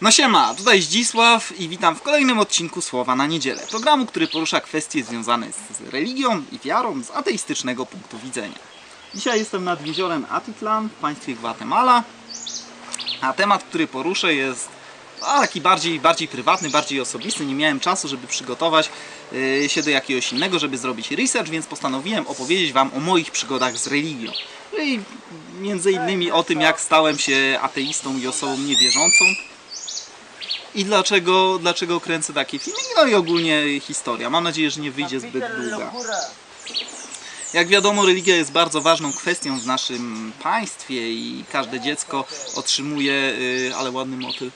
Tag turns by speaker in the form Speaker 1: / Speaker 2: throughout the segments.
Speaker 1: No siema, tutaj Zdzisław i witam w kolejnym odcinku Słowa na Niedzielę. Programu, który porusza kwestie związane z, religią i wiarą z ateistycznego punktu widzenia. Dzisiaj jestem nad jeziorem Atitlan w państwie Gwatemala, a temat, który poruszę jest taki bardziej, bardziej prywatny, bardziej osobisty. Nie miałem czasu, żeby przygotować y, się do jakiegoś innego, żeby zrobić research, więc postanowiłem opowiedzieć Wam o moich przygodach z religią. No I między innymi o tym, jak stałem się ateistą i osobą niewierzącą i dlaczego, dlaczego kręcę takie filmy, no i ogólnie historia. Mam nadzieję, że nie wyjdzie zbyt długa. Jak wiadomo, religia jest bardzo ważną kwestią w naszym państwie i każde dziecko otrzymuje, y, ale ładny motyl,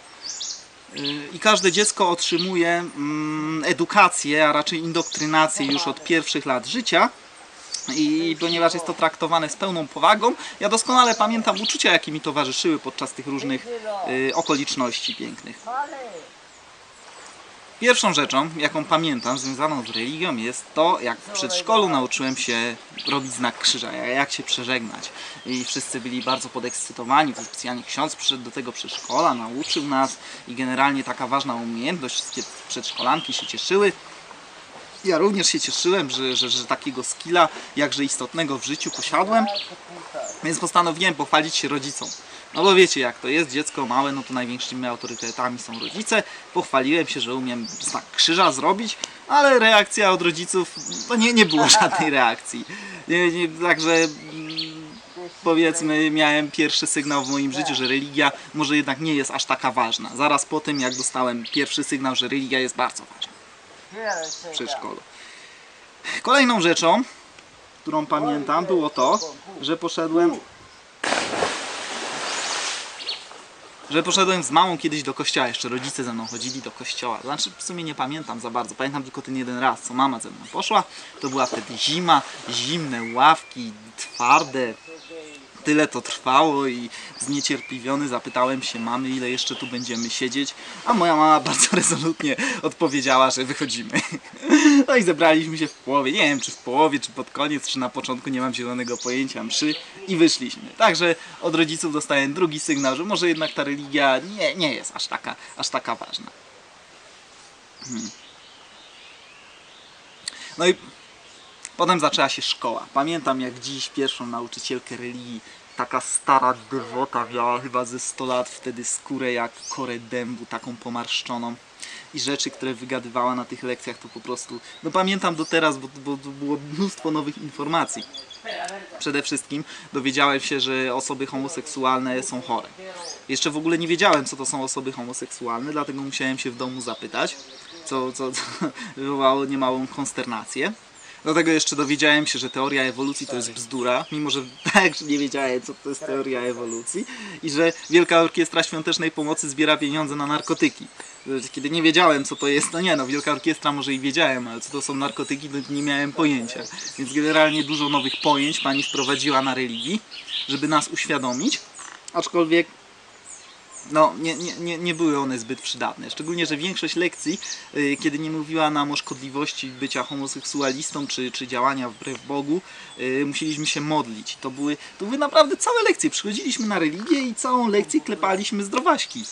Speaker 1: Y, i każde dziecko otrzymuje mm, edukację, a raczej indoktrynację już od pierwszych lat życia. I ponieważ jest to traktowane z pełną powagą, ja doskonale pamiętam uczucia, jakie mi towarzyszyły podczas tych różnych y, okoliczności pięknych. Pierwszą rzeczą, jaką pamiętam związaną z religią jest to, jak w przedszkolu nauczyłem się robić znak krzyża, jak się przeżegnać. I wszyscy byli bardzo podekscytowani, to specjalnie ksiądz przyszedł do tego przedszkola, nauczył nas i generalnie taka ważna umiejętność, wszystkie przedszkolanki się cieszyły. Ja również się cieszyłem, że, że, że takiego skilla, jakże istotnego w życiu posiadłem, więc postanowiłem pochwalić się rodzicom. No bo wiecie jak to jest, dziecko małe, no to największymi autorytetami są rodzice. Pochwaliłem się, że umiem znak krzyża zrobić, ale reakcja od rodziców, no nie, nie było żadnej reakcji. Nie, nie, także mm, powiedzmy miałem pierwszy sygnał w moim życiu, że religia może jednak nie jest aż taka ważna. Zaraz po tym jak dostałem pierwszy sygnał, że religia jest bardzo ważna w przedszkolu. Kolejną rzeczą, którą pamiętam, było to, że poszedłem że poszedłem z mamą kiedyś do kościoła, jeszcze rodzice ze mną chodzili do kościoła. Znaczy w sumie nie pamiętam za bardzo, pamiętam tylko ten jeden raz, co mama ze mną poszła. To była wtedy zima, zimne ławki, twarde. Tyle to trwało i zniecierpliwiony zapytałem się mamy, ile jeszcze tu będziemy siedzieć, a moja mama bardzo rezolutnie odpowiedziała, że wychodzimy. No i zebraliśmy się w połowie, nie wiem czy w połowie, czy pod koniec, czy na początku, nie mam zielonego pojęcia, mszy i wyszliśmy. Także od rodziców dostałem drugi sygnał, że może jednak ta religia nie, nie jest aż taka, aż taka ważna. Hmm. No i Potem zaczęła się szkoła. Pamiętam jak dziś pierwszą nauczycielkę religii, taka stara dewota, miała chyba ze 100 lat, wtedy skórę jak korę dębu, taką pomarszczoną. I rzeczy, które wygadywała na tych lekcjach, to po prostu, no pamiętam do teraz, bo, bo, bo było mnóstwo nowych informacji. Przede wszystkim dowiedziałem się, że osoby homoseksualne są chore. Jeszcze w ogóle nie wiedziałem, co to są osoby homoseksualne, dlatego musiałem się w domu zapytać, co, co, co wywołało niemałą konsternację. Do tego jeszcze dowiedziałem się, że teoria ewolucji to jest bzdura, mimo że tak nie wiedziałem, co to jest teoria ewolucji i że Wielka Orkiestra Świątecznej Pomocy zbiera pieniądze na narkotyki. Kiedy nie wiedziałem, co to jest, no nie no, Wielka Orkiestra może i wiedziałem, ale co to są narkotyki, to nie miałem pojęcia. Więc generalnie dużo nowych pojęć pani wprowadziła na religii, żeby nas uświadomić, aczkolwiek no, nie, nie, nie, były one zbyt przydatne. Szczególnie, że większość lekcji, y, kiedy nie mówiła nam o szkodliwości bycia homoseksualistą czy, czy działania wbrew Bogu, y, musieliśmy się modlić. To były, to były naprawdę całe lekcje. Przychodziliśmy na religię i całą lekcję klepaliśmy zdrowaśki.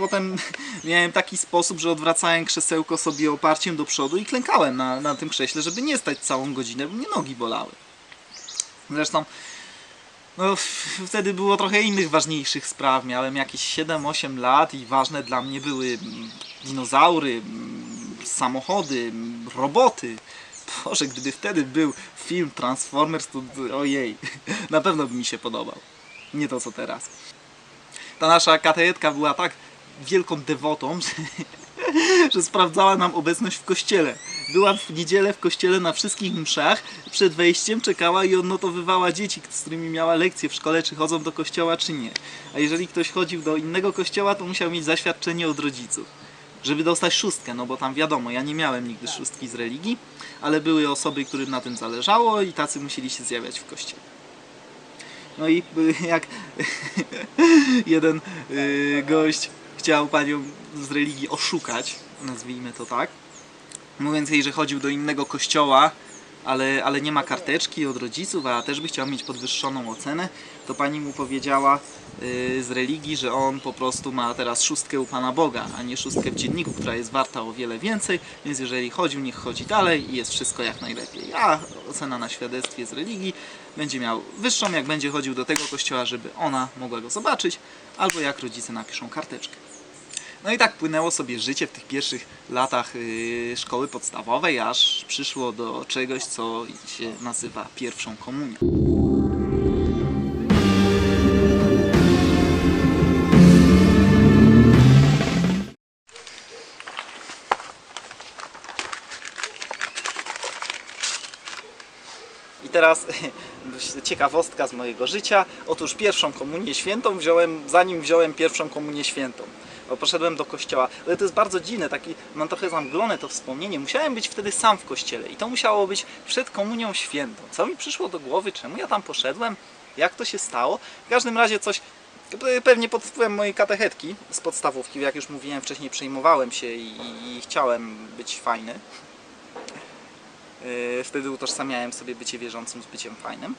Speaker 1: Potem miałem taki sposób, że odwracałem krzesełko sobie oparciem do przodu i klękałem na, na tym krześle, żeby nie stać całą godzinę, bo mnie nogi bolały. Zresztą no, wtedy było trochę innych ważniejszych spraw. Miałem jakieś 7-8 lat i ważne dla mnie były mm, dinozaury, mm, samochody, mm, roboty. Boże, gdyby wtedy był film Transformers, to ojej, na pewno by mi się podobał. Nie to co teraz. Ta nasza katetka była tak wielką dewotą, że, sprawdzała nam obecność w kościele. Była w niedzielę w kościele na wszystkich mszach, przed wejściem czekała i odnotowywała dzieci, z którymi miała lekcje w szkole, czy chodzą do kościoła, czy nie. A jeżeli ktoś chodził do innego kościoła, to musiał mieć zaświadczenie od rodziców. Żeby dostać szóstkę, no bo tam wiadomo, ja nie miałem nigdy szóstki z religii, ale były osoby, którym na tym zależało i tacy musieli się zjawiać w kościele. No i jak jeden y, gość chciał panią z religii oszukać, nazwijmy to tak, mówiąc jej, że chodził do innego kościoła, ale, ale nie ma karteczki od rodziców, a też by chciał mieć podwyższoną ocenę, to pani mu powiedziała yy, z religii, że on po prostu ma teraz szóstkę u Pana Boga, a nie szóstkę w dzienniku, która jest warta o wiele więcej, więc jeżeli chodził, niech chodzi dalej i jest wszystko jak najlepiej. A ocena na świadectwie z religii będzie miał wyższą, jak będzie chodził do tego kościoła, żeby ona mogła go zobaczyć, albo jak rodzice napiszą karteczkę. No i tak płynęło sobie życie w tych pierwszych latach yy, szkoły podstawowej, aż przyszło do czegoś, co się nazywa pierwszą komunią. I teraz ciekawostka z mojego życia. Otóż pierwszą komunię świętą wziąłem, zanim wziąłem pierwszą komunię świętą. Bo poszedłem do kościoła. Ale to jest bardzo dziwne, taki, mam trochę zamglone to wspomnienie. Musiałem być wtedy sam w kościele i to musiało być przed komunią świętą. Co mi przyszło do głowy? Czemu ja tam poszedłem? Jak to się stało? W każdym razie coś pewnie pod wpływem mojej katechetki z podstawówki, jak już mówiłem wcześniej, przejmowałem się i, i chciałem być fajny. Yy, Wtedy utożsamiałem sobie bycie wierzącym z byciem fajnym.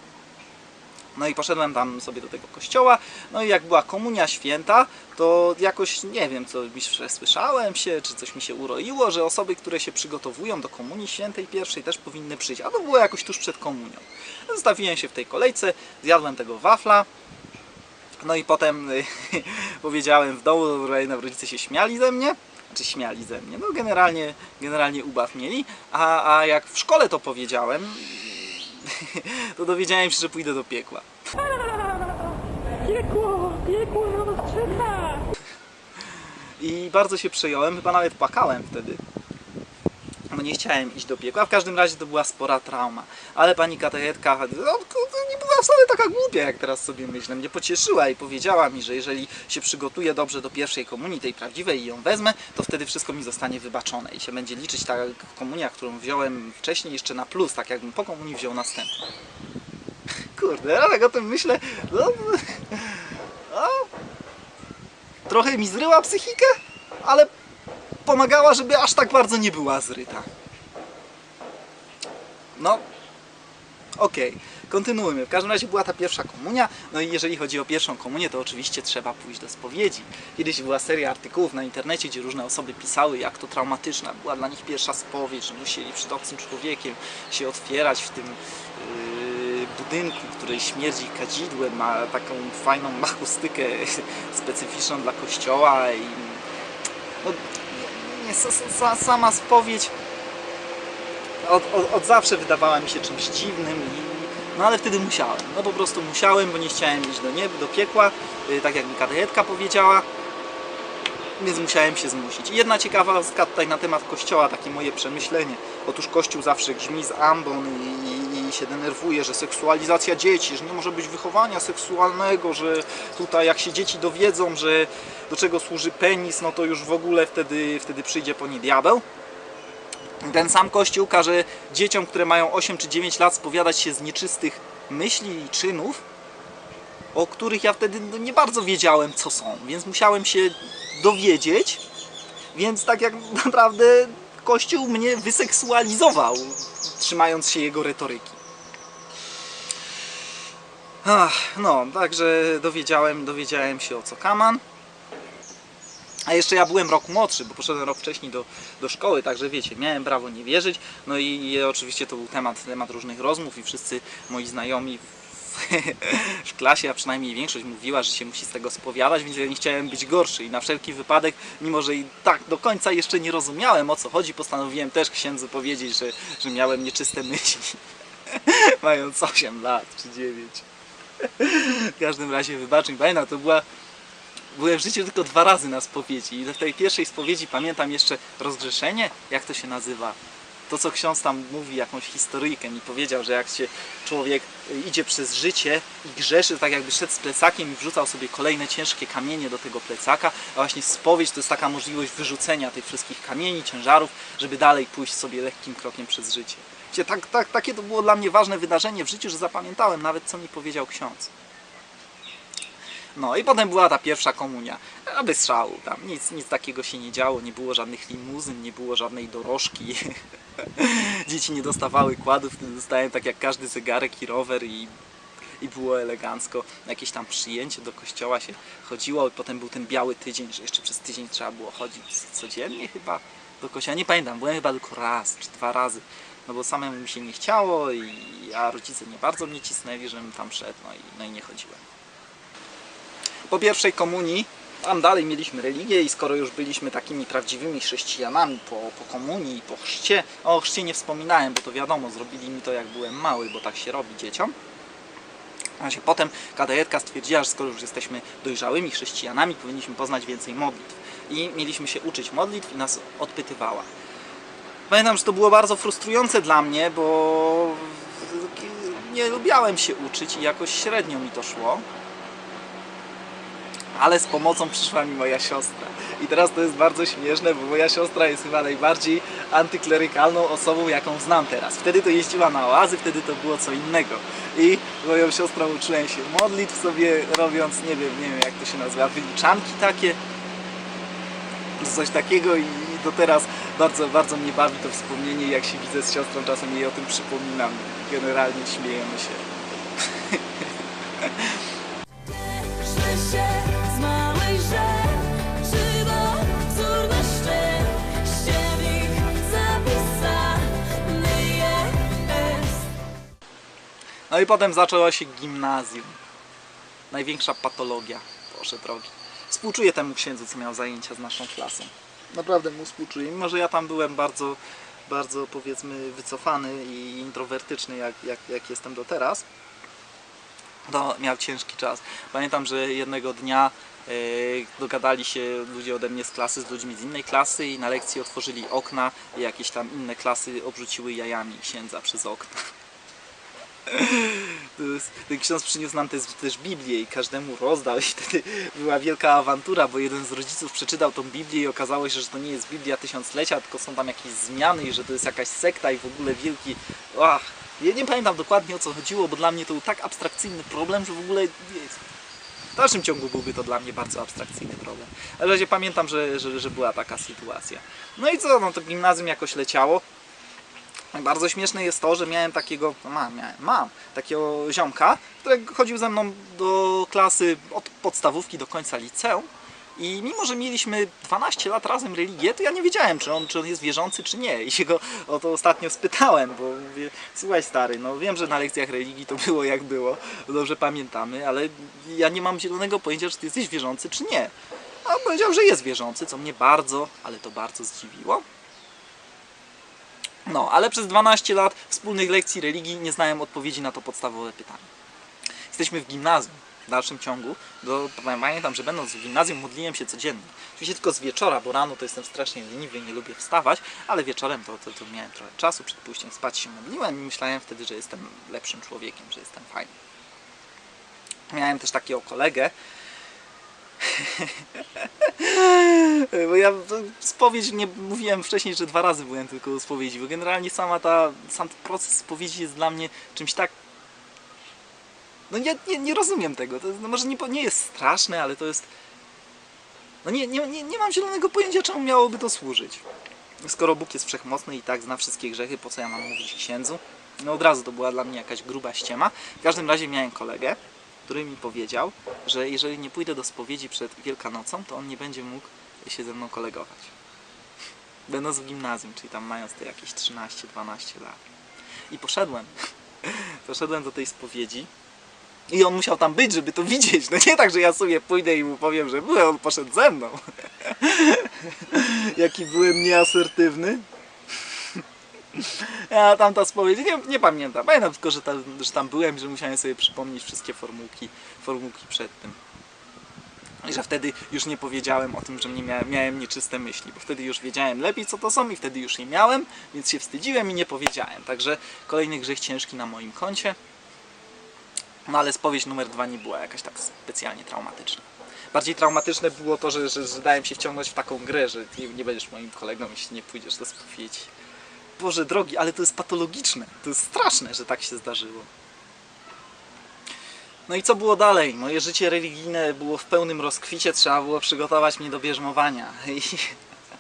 Speaker 1: No i poszedłem tam sobie do tego kościoła. No i jak była komunia święta, to jakoś nie wiem, co mi słyszałem się, czy coś mi się uroiło, że osoby, które się przygotowują do komunii świętej pierwszej też powinny przyjść. A to było jakoś tuż przed komunią. Zostawiłem się w tej kolejce, zjadłem tego wafla. No i potem powiedziałem w domu, rodzice się śmiali ze mnie czy śmiali ze mnie. No generalnie, generalnie ubaw mieli, a, a jak w szkole to powiedziałem, to dowiedziałem się, że pójdę do piekła.
Speaker 2: Piekło, piekło nas czeka.
Speaker 1: I bardzo się przejąłem, chyba nawet płakałem wtedy. Bo nie chciałem iść do piekła. W każdym razie to była spora trauma. Ale pani katechetka no, nie była wcale taka głupia, jak teraz sobie myślę. Mnie pocieszyła i powiedziała mi, że jeżeli się przygotuję dobrze do pierwszej komunii, tej prawdziwej i ją wezmę, to wtedy wszystko mi zostanie wybaczone i się będzie liczyć ta komunia, którą wziąłem wcześniej jeszcze na plus, tak jakbym po komunii wziął następną. Kurde, ja tak o tym myślę. No, no, trochę mi zryła psychikę, ale pomagała, żeby aż tak bardzo nie była zryta. No, okej, kontynuujmy. W każdym razie była ta pierwsza komunia, no i jeżeli chodzi o pierwszą komunię, to oczywiście trzeba pójść do spowiedzi. Kiedyś była seria artykułów na internecie, gdzie różne osoby pisały, jak to traumatyczna była dla nich pierwsza spowiedź, że musieli przed obcym człowiekiem się otwierać w tym yy, budynku, który śmierdzi kadzidłem, ma taką fajną akustykę specyficzną dla kościoła i no, nie, sa- sa- sama spowiedź. Od, od, od zawsze wydawała mi się czymś dziwnym i no ale wtedy musiałem, no po prostu musiałem, bo nie chciałem iść do nieba, do piekła, y, tak jak mi katechetka powiedziała, więc musiałem się zmusić. I jedna ciekawostka tutaj na temat kościoła, takie moje przemyślenie. Otóż kościół zawsze grzmi z ambon i, i, i się denerwuje, że seksualizacja dzieci, że nie może być wychowania seksualnego, że tutaj jak się dzieci dowiedzą, że do czego służy penis, no to już w ogóle wtedy, wtedy przyjdzie po nie diabeł. Ten sam Kościół każe dzieciom, które mają 8 czy 9 lat, spowiadać się z nieczystych myśli i czynów, o których ja wtedy no, nie bardzo wiedziałem, co są, więc musiałem się dowiedzieć. Więc tak jak naprawdę Kościół mnie wyseksualizował, trzymając się jego retoryki. Ach, no, także dowiedziałem, dowiedziałem się o co kaman. A jeszcze ja byłem rok młodszy, bo poszedłem rok wcześniej do, do szkoły, także wiecie, miałem prawo nie wierzyć. No i, i oczywiście to był temat, temat różnych rozmów i wszyscy moi znajomi w, klasie, a przynajmniej większość mówiła, że się musi z tego spowiadać, więc ja nie chciałem być gorszy i na wszelki wypadek, mimo że i tak do końca jeszcze nie rozumiałem o co chodzi, postanowiłem też księdzu powiedzieć, że, że miałem nieczyste myśli. Mając 8 lat czy 9. W każdym razie wybaczę mi, to była Byłem w życiu tylko dwa razy na spowiedzi i w tej pierwszej spowiedzi pamiętam jeszcze rozgrzeszenie, jak to się nazywa. To co ksiądz tam mówi, jakąś historyjkę mi powiedział, że jak się człowiek y, idzie przez życie i grzeszy, tak jakby szedł z plecakiem i wrzucał sobie kolejne ciężkie kamienie do tego plecaka, a właśnie spowiedź to jest taka możliwość wyrzucenia tych wszystkich kamieni, ciężarów, żeby dalej pójść sobie lekkim krokiem przez życie. Wiecie, tak, tak, takie to było dla mnie ważne wydarzenie w życiu, że zapamiętałem nawet co mi powiedział ksiądz. No i potem była ta pierwsza komunia. A bez tam. Nic, nic takiego się nie działo, nie było żadnych limuzyn, nie było żadnej dorożki. Dzieci nie dostawały kładów, dostałem tak jak każdy zegarek i rower i, i było elegancko. Na jakieś tam przyjęcie do kościoła się chodziło i potem był ten biały tydzień, że jeszcze przez tydzień trzeba było chodzić codziennie chyba do kościoła. Nie pamiętam, byłem chyba tylko raz czy dwa razy. No bo samemu mi się nie chciało i a rodzice nie bardzo mnie cisnęli, żebym tam szedł, no i, no i nie chodziłem. Po pierwszej komunii tam dalej mieliśmy religię i skoro już byliśmy takimi prawdziwymi chrześcijanami po, po komunii po chrzcie, o chrzcie nie wspominałem, bo to wiadomo, zrobili mi to jak byłem mały, bo tak się robi dzieciom. A się potem kadejetka stwierdziła, że skoro już jesteśmy dojrzałymi chrześcijanami, powinniśmy poznać więcej modlitw. I mieliśmy się uczyć modlitw i nas odpytywała. Pamiętam, że to było bardzo frustrujące dla mnie, bo nie lubiałem się uczyć i jakoś średnio mi to szło. Ale z pomocą przyszła mi moja siostra. I teraz to jest bardzo śmieszne, bo moja siostra jest chyba najbardziej antyklerykalną osobą, jaką znam teraz. Wtedy to jeździła na oazy, wtedy to było co innego. I moją siostrą uczyłem się modlitw sobie robiąc, nie wiem, nie wiem jak to się nazywa, wyliczanki takie, coś takiego i do teraz bardzo, bardzo mnie bawi to wspomnienie, jak się widzę z siostrą, czasem jej o tym przypominam. Generalnie śmiejemy się. No i potem zaczęło się gimnazjum. Największa patologia, Boże drogi. Współczuję temu księdzu, co miał zajęcia z naszą klasą. Naprawdę mu współczuję. Mimo, że ja tam byłem bardzo, bardzo powiedzmy wycofany i introwertyczny, jak, jak, jak jestem do teraz, to miał ciężki czas. Pamiętam, że jednego dnia e, dogadali się ludzie ode mnie z klasy z ludźmi z innej klasy i na lekcji otworzyli okna i jakieś tam inne klasy obrzuciły jajami księdza przez okna. Ten ksiądz przyniósł nam też, też Biblię i każdemu rozdał i wtedy była wielka awantura, bo jeden z rodziców przeczytał tą Biblię i okazało się, że to nie jest Biblia tysiąclecia, tylko są tam jakieś zmiany i że to jest jakaś sekta i w ogóle wielki... Ach, ja nie pamiętam dokładnie o co chodziło, bo dla mnie to był tak abstrakcyjny problem, że w ogóle... W dalszym ciągu byłby to dla mnie bardzo abstrakcyjny problem. Ale razie pamiętam, że, że, że była taka sytuacja. No i co, no to gimnazjum jakoś leciało. Bardzo śmieszne jest to, że miałem takiego, mam, miałem, mam takiego ziomka, który chodził ze mną do klasy od podstawówki do końca liceum. I mimo, że mieliśmy 12 lat razem religię, to ja nie wiedziałem, czy on, czy on jest wierzący, czy nie. I się go o to ostatnio spytałem, bo mówię, słuchaj stary, no wiem, że na lekcjach religii to było jak było, dobrze pamiętamy, ale ja nie mam zielonego pojęcia, czy ty jesteś wierzący, czy nie. A on powiedział, że jest wierzący, co mnie bardzo, ale to bardzo zdziwiło. No, ale przez 12 lat wspólnych lekcji religii nie znałem odpowiedzi na to podstawowe pytanie. Jesteśmy w gimnazjum w dalszym ciągu. Do, pamiętam, że będąc w gimnazjum modliłem się codziennie. Oczywiście tylko z wieczora, bo rano to jestem strasznie leniwy, nie lubię wstawać, ale wieczorem to, to, to miałem trochę czasu, przed pójściem spać się modliłem i myślałem wtedy, że jestem lepszym człowiekiem, że jestem fajny. Miałem też takiego kolegę, bo ja spowiedź nie mówiłem wcześniej, że dwa razy byłem tylko u spowiedzi, bo generalnie sama ta, sam proces spowiedzi jest dla mnie czymś tak. No ja nie, nie rozumiem tego. To, no może nie, nie jest straszne, ale to jest. No nie, nie, nie, nie mam zielonego pojęcia, czemu miałoby to służyć. Skoro Bóg jest wszechmocny i tak zna wszystkie grzechy, po co ja mam mówić księdzu? No od razu to była dla mnie jakaś gruba ściema. W każdym razie miałem kolegę, który mi powiedział, że jeżeli nie pójdę do spowiedzi przed Wielkanocą, to on nie będzie mógł się ze mną kolegować. Będąc w gimnazjum, czyli tam mając te jakieś 13-12 lat. I poszedłem. Poszedłem do tej spowiedzi. I on musiał tam być, żeby to widzieć. No nie tak, że ja sobie pójdę i mu powiem, że byłem, on poszedł ze mną. Jaki byłem nieasertywny. Ja tam ta spowiedź, nie, nie pamiętam. Pamiętam tylko, że tam, że tam byłem że musiałem sobie przypomnieć wszystkie formułki, formułki przed tym. I że wtedy już nie powiedziałem o tym, że miałem, miałem nieczyste myśli, bo wtedy już wiedziałem lepiej, co to są i wtedy już je miałem, więc się wstydziłem i nie powiedziałem. Także kolejny grzech ciężki na moim koncie. No ale spowiedź numer dwa nie była jakaś tak specjalnie traumatyczna. Bardziej traumatyczne było to, że, że, że dałem się wciągnąć w taką grę, że nie, nie będziesz moim kolegą, jeśli nie pójdziesz do spowiedzi. Boże drogi, ale to jest patologiczne. To jest straszne, że tak się zdarzyło. No i co było dalej? Moje życie religijne było w pełnym rozkwicie, trzeba było przygotować mnie do bierzmowania. I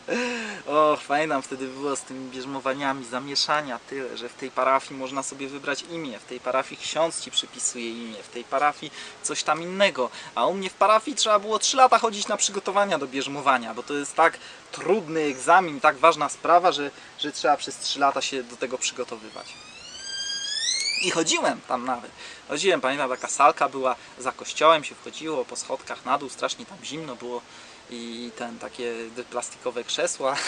Speaker 1: Och, fajnie wtedy było z tymi bierzmowaniami, zamieszania tyle, że w tej parafii można sobie wybrać imię, w tej parafii ksiądz ci przypisuje imię, w tej parafii coś tam innego, a u mnie w parafii trzeba było 3 lata chodzić na przygotowania do bierzmowania, bo to jest tak trudny egzamin, tak ważna sprawa, że, że trzeba przez 3 lata się do tego przygotowywać. I chodziłem tam nawet. Chodziłem, pamiętam, taka salka była za kościołem, się wchodziło po schodkach na dół, strasznie tam zimno było i ten takie plastikowe krzesła.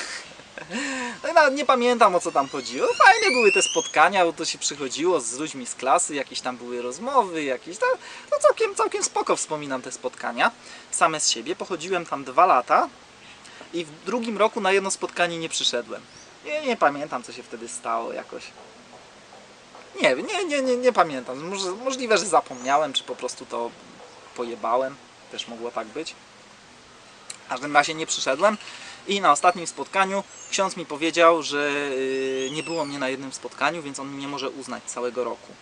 Speaker 1: No nie pamiętam o co tam chodziło. Fajne były te spotkania, bo to się przychodziło z ludźmi z klasy, jakieś tam były rozmowy, jakieś tam. No całkiem, całkiem spoko wspominam te spotkania same z siebie. Pochodziłem tam dwa lata i w drugim roku na jedno spotkanie nie przyszedłem. Nie, nie pamiętam co się wtedy stało jakoś. Nie nie, nie, nie, nie pamiętam. Możliwe, że zapomniałem, czy po prostu to pojebałem. Też mogło tak być. W każdym razie nie przyszedłem i na ostatnim spotkaniu ksiądz mi powiedział, że yy, nie było mnie na jednym spotkaniu, więc on mi nie może uznać całego roku,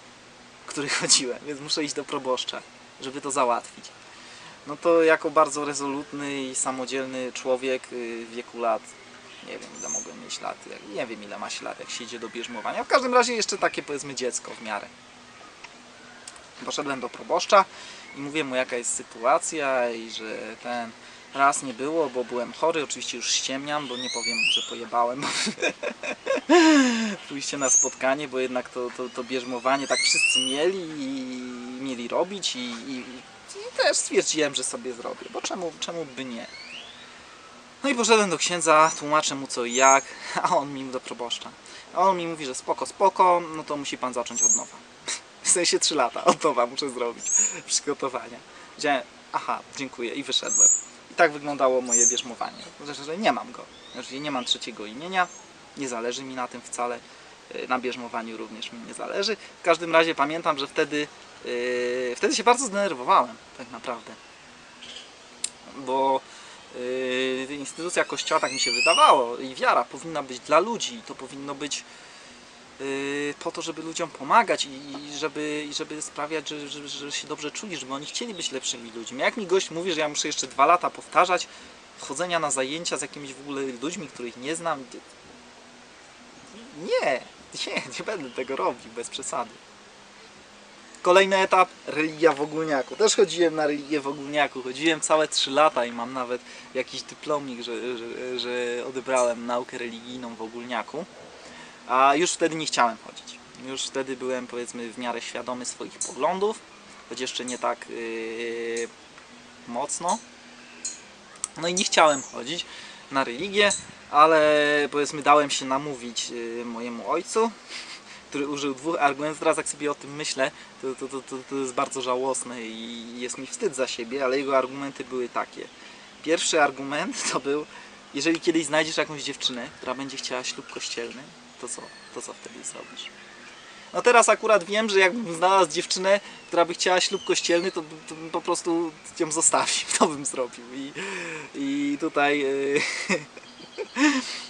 Speaker 1: który chodziłem, więc muszę iść do proboszcza, żeby to załatwić. No to jako bardzo rezolutny i samodzielny człowiek yy, w wieku lat, nie wiem ile mogłem mieć lat, nie wiem ile ma się lat, jak się idzie do bierzmowania. W każdym razie jeszcze takie powiedzmy dziecko w miarę. Poszedłem do proboszcza i mówię mu jaka jest sytuacja i że ten raz nie było, bo byłem chory, oczywiście już ściemniam, bo nie powiem, że pojebałem pójście na spotkanie, bo jednak to, to, to bierzmowanie tak wszyscy mieli i mieli robić i, i, i też stwierdziłem, że sobie zrobię, bo czemu, czemu by nie? No i poszedłem do księdza, tłumaczę mu co i jak, a on mi do proboszcza. A on mi mówi, że spoko, spoko, no to musi pan zacząć od nowa. W sensie 3 lata, od nowa muszę zrobić przygotowania. Powiedziałem, aha, dziękuję i wyszedłem. Tak wyglądało moje bierzmowanie. Znaczy, nie mam go. Znaczy, nie mam trzeciego imienia, nie zależy mi na tym wcale. Yy, Na bierzmowaniu również mi nie zależy. W każdym razie pamiętam, że wtedy, yy, wtedy się bardzo zdenerwowałem, tak naprawdę. Bo yy, instytucja kościoła, tak mi się wydawało, i wiara powinna być dla ludzi. To powinno być po to, żeby ludziom pomagać i, żeby, żeby sprawiać, że, że, że się dobrze czuli, żeby oni chcieli być lepszymi ludźmi. Jak mi gość mówi, że ja muszę jeszcze dwa lata powtarzać chodzenia na zajęcia z jakimiś w ogóle ludźmi, których nie znam, nie, nie, nie będę tego robił, bez przesady. Kolejny etap, religia w ogólniaku. Też chodziłem na religię w ogólniaku. Chodziłem całe 3 lata i mam nawet jakiś dyplomik, że, że, że odebrałem naukę religijną w ogólniaku. A już wtedy nie chciałem chodzić. Już wtedy byłem powiedzmy w miarę świadomy swoich poglądów, choć jeszcze nie tak yy, mocno. No i nie chciałem chodzić na religię, ale powiedzmy dałem się namówić yy, mojemu ojcu, który użył dwóch argumentów. Teraz jak sobie o tym myślę, to, to, to, to, to jest bardzo żałosne i jest mi wstyd za siebie, ale jego argumenty były takie. Pierwszy argument to był, jeżeli kiedyś znajdziesz jakąś dziewczynę, która będzie chciała ślub kościelny, to co? To co wtedy zrobisz? No teraz akurat wiem, że jakbym znalazł dziewczynę, która by chciała ślub kościelny, to, to bym po prostu ją zostawił, to bym zrobił. I, i tutaj... Yy...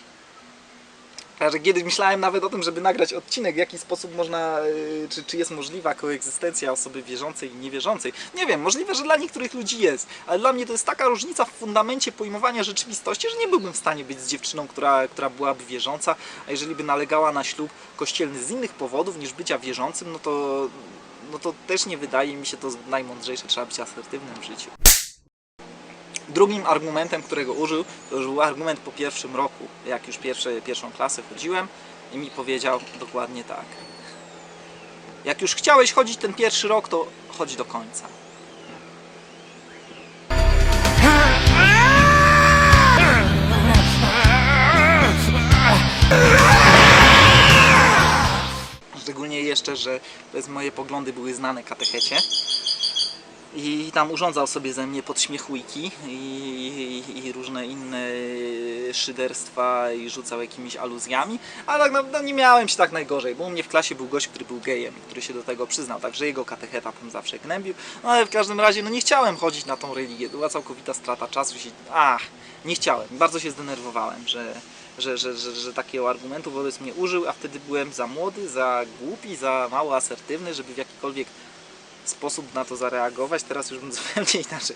Speaker 1: Także kiedyś myślałem nawet o tym, żeby nagrać odcinek, w jaki sposób można, yy, czy, czy jest możliwa koegzystencja osoby wierzącej i niewierzącej. Nie wiem, możliwe, że dla niektórych ludzi jest, ale dla mnie to jest taka różnica w fundamencie pojmowania rzeczywistości, że nie byłbym w stanie być z dziewczyną, która, która byłaby wierząca, a jeżeli by nalegała na ślub kościelny z innych powodów niż bycia wierzącym, no to, no to też nie wydaje mi się to najmądrzejsze, trzeba być asertywnym w życiu. Drugim argumentem, którego użył, to już był argument po pierwszym roku, jak już pierwsze, pierwszą klasę chodziłem i mi powiedział dokładnie tak. Jak już chciałeś chodzić ten pierwszy rok, to chodź do końca. Szczególnie jeszcze, że moje poglądy były znane katechecie. I tam urządzał sobie ze mnie podśmiechujki i, i, różne inne szyderstwa i rzucał jakimiś aluzjami, ale tak naprawdę nie miałem się tak najgorzej, bo u mnie w klasie był gość, który był gejem, który się do tego przyznał, także jego katecheta tam zawsze gnębił, no ale w każdym razie no nie chciałem chodzić na tą religię, była całkowita strata czasu, się, ach, nie chciałem, bardzo się zdenerwowałem, że, że, że, że, że takiego argumentu wobec mnie użył, a wtedy byłem za młody, za głupi, za mało asertywny, żeby w jakikolwiek sposób na to zareagować. Teraz już bym zupełnie inaczej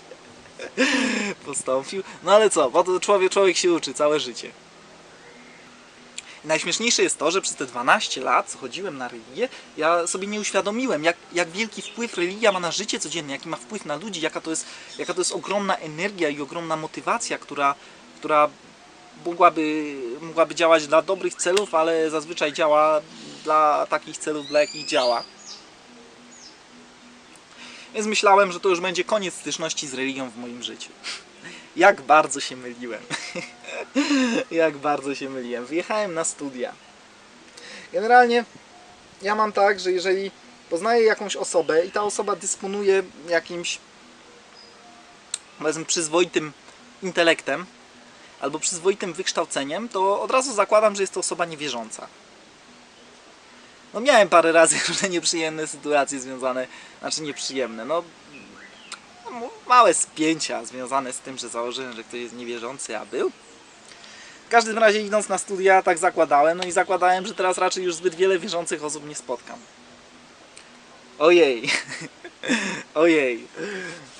Speaker 1: postąpił. No ale co, bo człowiek, człowiek się uczy całe życie. Najśmieszniejsze jest to, że przez te 12 lat, co chodziłem na religię, ja sobie nie uświadomiłem, jak, jak wielki wpływ religia ma na życie codzienne, jaki ma wpływ na ludzi, jaka to jest, jaka to jest ogromna energia i ogromna motywacja, która, która mogłaby, mogłaby działać dla dobrych celów, ale zazwyczaj działa dla takich celów, dla jakich działa. Więc myślałem, że to już będzie koniec styczności z religią w moim życiu. Jak bardzo się myliłem. Jak bardzo się myliłem. Wyjechałem na studia. Generalnie ja mam tak, że jeżeli poznaję jakąś osobę i ta osoba dysponuje jakimś powiedzmy przyzwoitym intelektem albo przyzwoitym wykształceniem, to od razu zakładam, że jest to osoba niewierząca. No miałem parę razy różne nieprzyjemne sytuacje związane, znaczy nieprzyjemne, no no, małe spięcia związane z tym, że założyłem, że ktoś jest niewierzący, a był. W każdym razie idąc na studia tak zakładałem, no i zakładałem, że teraz raczej już zbyt wiele wierzących osób nie spotkam. Ojej. Ojej.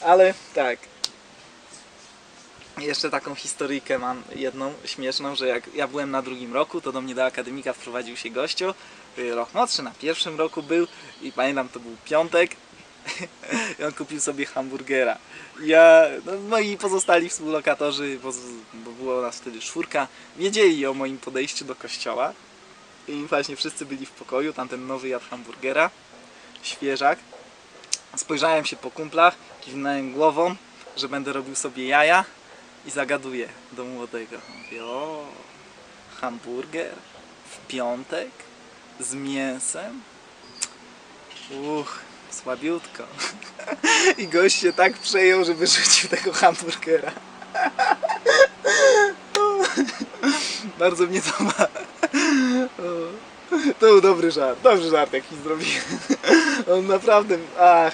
Speaker 1: Ale tak. Jeszcze taką historyjkę mam jedną śmieszną, że jak ja byłem na drugim roku, to do mnie do akademika wprowadził się gościu. Młodszy, na pierwszym roku był i pamiętam to był piątek. I on kupił sobie hamburgera. Ja, no, moi pozostali współlokatorzy, bo, bo było nas wtedy czwórka, wiedzieli o moim podejściu do kościoła. I właśnie wszyscy byli w pokoju, tamten nowy jadł hamburgera, świeżak. Spojrzałem się po kumplach, kiwnąłem głową, że będę robił sobie jaja i zagaduję do młodego. Mówię, o, hamburger w piątek z mięsem? Uch, słabiutko. I gość się tak przejął, że wyrzucił tego hamburgera. Bardzo mnie to ma. To był dobry żart. Dobry żart jaki zrobiłem. On naprawdę... Ach.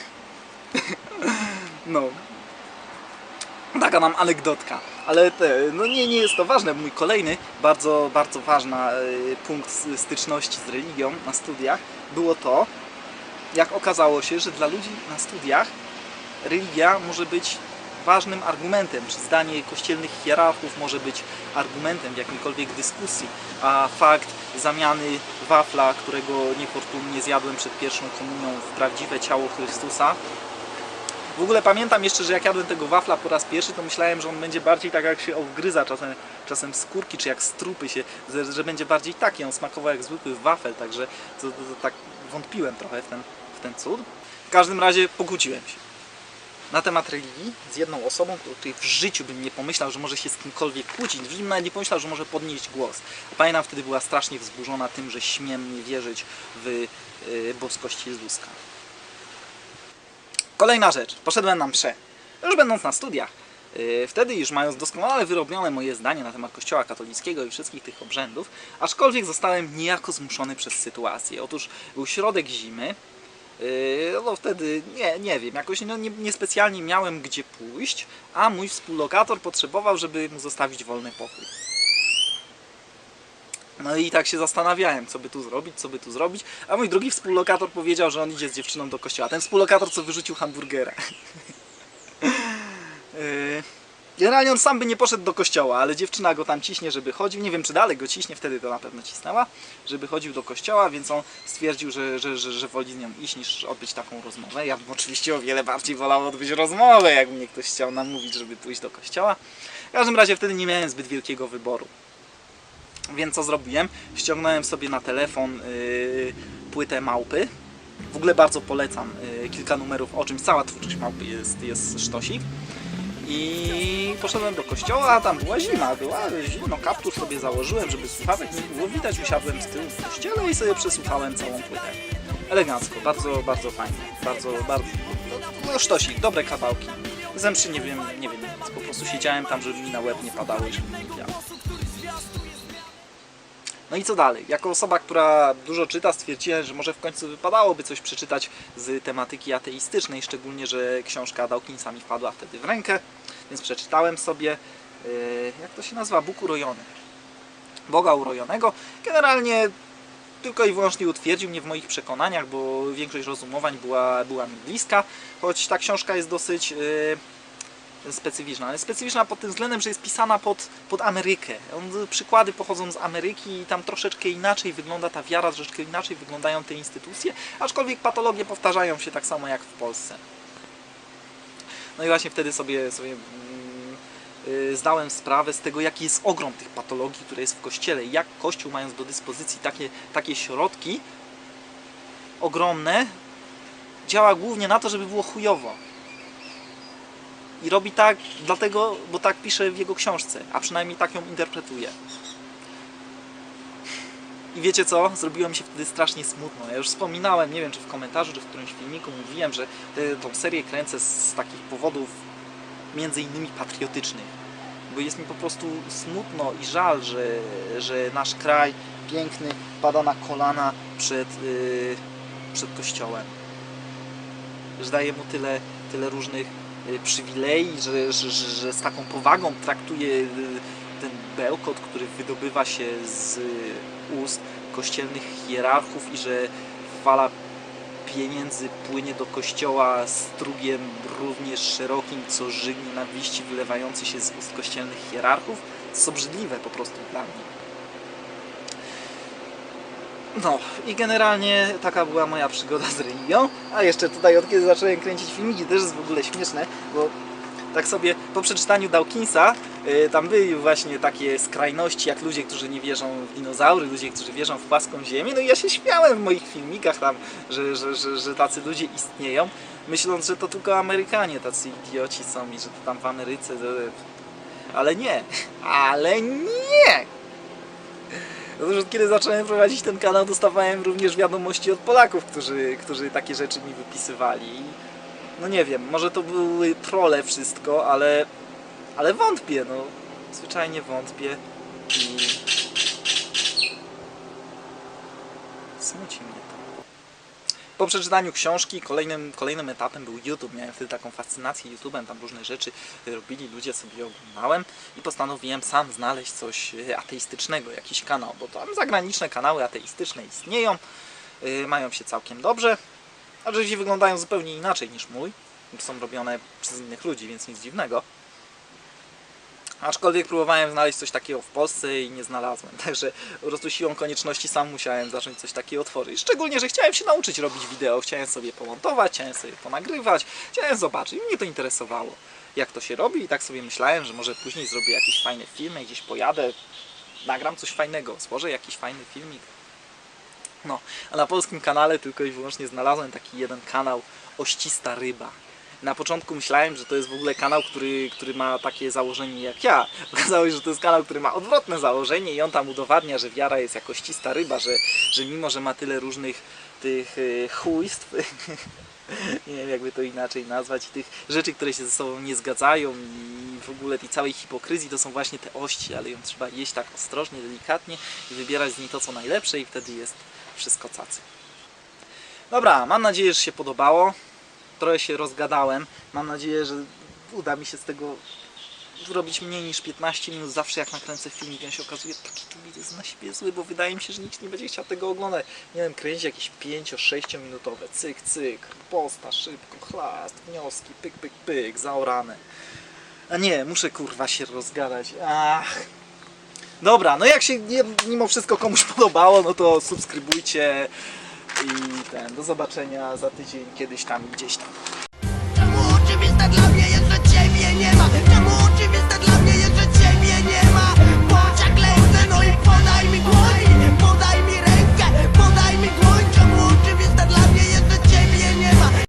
Speaker 1: No. Taka mam anegdotka. Ale te, no nie, nie jest to ważne. Mój kolejny, bardzo, bardzo ważna y, punkt styczności z religią na studiach było to, jak okazało się, że dla ludzi na studiach religia może być ważnym argumentem, czy zdanie kościelnych hierarchów może być argumentem w jakiejkolwiek dyskusji, a fakt zamiany wafla, którego niefortunnie zjadłem przed pierwszą komunią w prawdziwe ciało Chrystusa. W ogóle pamiętam jeszcze, że jak jadłem tego wafla po raz pierwszy, to myślałem, że on będzie bardziej tak jak się obgryza czasem, czasem skórki, czy jak strupy się, że, będzie bardziej taki, on smakował jak zwykły wafel, także to, to, to tak wątpiłem trochę w ten, w ten cud. W każdym razie pokłóciłem się na temat religii z jedną osobą, której w życiu bym nie pomyślał, że może się z kimkolwiek kłócić. W życiu bym nawet nie pomyślał, że może podnieść głos. Pamiętam wtedy była strasznie wzburzona tym, że śmiem nie wierzyć w y, boskość Jezuska. Kolejna rzecz. Poszedłem na mszę. Już będąc na studiach. y, Wtedy już mając doskonale wyrobione moje zdanie na temat kościoła katolickiego i wszystkich tych obrzędów, aczkolwiek zostałem niejako zmuszony przez sytuację. Otóż był środek zimy, Yy, no wtedy nie, nie wiem, jakoś no, nie, niespecjalnie miałem gdzie pójść, a mój współlokator potrzebował, żeby mu zostawić wolny pokój. No i tak się zastanawiałem, co by tu zrobić, co by tu zrobić, a mój drugi współlokator powiedział, że on idzie z dziewczyną do kościoła. Ten współlokator, co wyrzucił hamburgera. Yy, Generalnie on sam by nie poszedł do kościoła, ale dziewczyna go tam ciśnie, żeby chodził. Nie wiem, czy dalej go ciśnie, wtedy to na pewno cisnęła, żeby chodził do kościoła, więc on stwierdził, że, że, że, że woli z nią iść niż odbyć taką rozmowę. Ja bym oczywiście o wiele bardziej wolał odbyć rozmowę, jak mnie ktoś chciał namówić, żeby pójść do kościoła. W każdym razie wtedy nie miałem zbyt wielkiego wyboru. Więc co zrobiłem? Ściągnąłem sobie na telefon yy, płytę małpy. W ogóle bardzo polecam yy, kilka numerów o czymś. Cała twórczość małpy jest, jest sztosik. I poszedłem do kościoła, tam była zima, była zimno, kaptur sobie założyłem, żeby słuchawek nie było widać, usiadłem z tyłu w kościele i sobie przesłuchałem całą płytę. Elegancko, bardzo, bardzo fajnie, bardzo, bardzo, no, sztosik, dobre kawałki. Ze mszy nie wiem, nie wiem po prostu siedziałem tam, żeby mi na łeb nie padało i nie. No i co dalej? Jako osoba, która dużo czyta, stwierdziłem, że może w końcu wypadałoby coś przeczytać z tematyki ateistycznej, szczególnie, że książka Dawkinsa mi wpadła wtedy w rękę, więc przeczytałem sobie, yy, jak to się nazywa, Bóg urojony. Boga urojonego. Generalnie tylko i wyłącznie utwierdził mnie w moich przekonaniach, bo większość rozumowań była, była mi bliska, choć ta książka jest dosyć, yy, specyficzna. Ale specyficzna pod tym względem, że jest pisana pod, pod Amerykę. On, przykłady pochodzą z Ameryki i tam troszeczkę inaczej wygląda ta wiara, troszeczkę inaczej wyglądają te instytucje, aczkolwiek patologie powtarzają się tak samo jak w Polsce. No i właśnie wtedy sobie, sobie mm, y, zdałem sprawę z tego, jaki jest ogrom tych patologii, które jest w Kościele. Jak Kościół, mając do dyspozycji takie, takie środki ogromne, działa głównie na to, żeby było chujowo. I robi tak dlatego, bo tak pisze w jego książce, a przynajmniej tak ją interpretuje. I wiecie co? Zrobiło mi się wtedy strasznie smutno. Ja już wspominałem, nie wiem czy w komentarzu, czy w którymś filmiku mówiłem, że tę serię kręcę z takich powodów między innymi patriotycznych. Bo jest mi po prostu smutno i żal, że, że nasz kraj piękny pada na kolana przed, yy, przed kościołem. Że daje mu tyle, tyle różnych przywilei, że, że, że, z taką powagą traktuje y, ten bełkot, który wydobywa się z ust kościelnych hierarchów i że fala pieniędzy płynie do kościoła strugiem również szerokim, co żyg nienawiści wylewający się z ust kościelnych hierarchów. Jest obrzydliwe po prostu dla mnie. No i generalnie taka była moja przygoda z religią. A jeszcze tutaj od kiedy zacząłem kręcić filmiki też jest w ogóle śmieszne, bo tak sobie po przeczytaniu Dawkinsa y, tam były właśnie takie skrajności jak ludzie, którzy nie wierzą w dinozaury, ludzie, którzy wierzą w płaską ziemię. No i ja się śmiałem w moich filmikach tam, że, że, że, że tacy ludzie istnieją, myśląc, że to tylko Amerykanie tacy idioci są i że to tam w Ameryce. Ale nie, ale nie! Otóż od kiedy zacząłem prowadzić ten kanał, dostawałem również wiadomości od Polaków, którzy, którzy takie rzeczy mi wypisywali. No nie wiem, może to były trole wszystko, ale, ale wątpię, no. Zwyczajnie wątpię i smuci mnie. Po przeczytaniu książki kolejnym, kolejnym etapem był YouTube. Miałem wtedy taką fascynację YouTube'em, tam różne rzeczy robili ludzie, sobie oglądałem i postanowiłem sam znaleźć coś e, ateistycznego, jakiś kanał, bo tam zagraniczne kanały ateistyczne istnieją, y, mają się całkiem dobrze, a oczywiście wyglądają zupełnie inaczej niż mój. Są robione przez innych ludzi, więc nic dziwnego. Aczkolwiek próbowałem znaleźć coś takiego w Polsce i nie znalazłem. Także po prostu siłą konieczności sam musiałem zacząć coś takiego tworzyć. Szczególnie, że chciałem się nauczyć robić wideo, chciałem sobie pomontować, chciałem sobie ponagrywać, chciałem zobaczyć. Mnie to interesowało, jak to się robi i tak sobie myślałem, że może później zrobię jakiś fajny film, gdzieś pojadę, nagram coś fajnego, stworzę jakiś fajny filmik. No, a na polskim kanale tylko i wyłącznie znalazłem taki jeden kanał Oścista Ryba. Na początku myślałem, że to jest w ogóle kanał, który, który ma takie założenie jak ja. Okazało się, że to jest kanał, który ma odwrotne założenie i on tam udowadnia, że wiara jest jako ścista ryba, że, że mimo, że ma tyle różnych tych y, chujstw, nie wiem jakby to inaczej nazwać, i tych rzeczy, które się ze sobą nie zgadzają i w ogóle tej całej hipokryzji to są właśnie te ości, ale ją trzeba jeść tak ostrożnie, delikatnie i wybierać z niej to, co najlepsze i wtedy jest wszystko cacy. Dobra, mam nadzieję, że się podobało. Trochę się rozgadałem. Mam nadzieję, że uda mi się z tego zrobić mniej niż 15 minut. Zawsze jak nakręcę film, ja się okazuje, taki film jest na siebie zły, bo wydaje mi się, że nikt nie będzie chciał tego oglądać. Nie wiem, kręcić jakieś 5-6 minutowe. Cyk, cyk, posta, szybko, chlast, wnioski, pyk, pyk, pyk, zaorane. A nie, muszę kurwa się rozgadać. Ach. Dobra, no jak się mimo wszystko komuś podobało, no to subskrybujcie i ten, do zobaczenia za tydzień kiedyś tam, gdzieś tam.
Speaker 3: Czemu oczywiste dla mnie jest, że ciebie nie ma?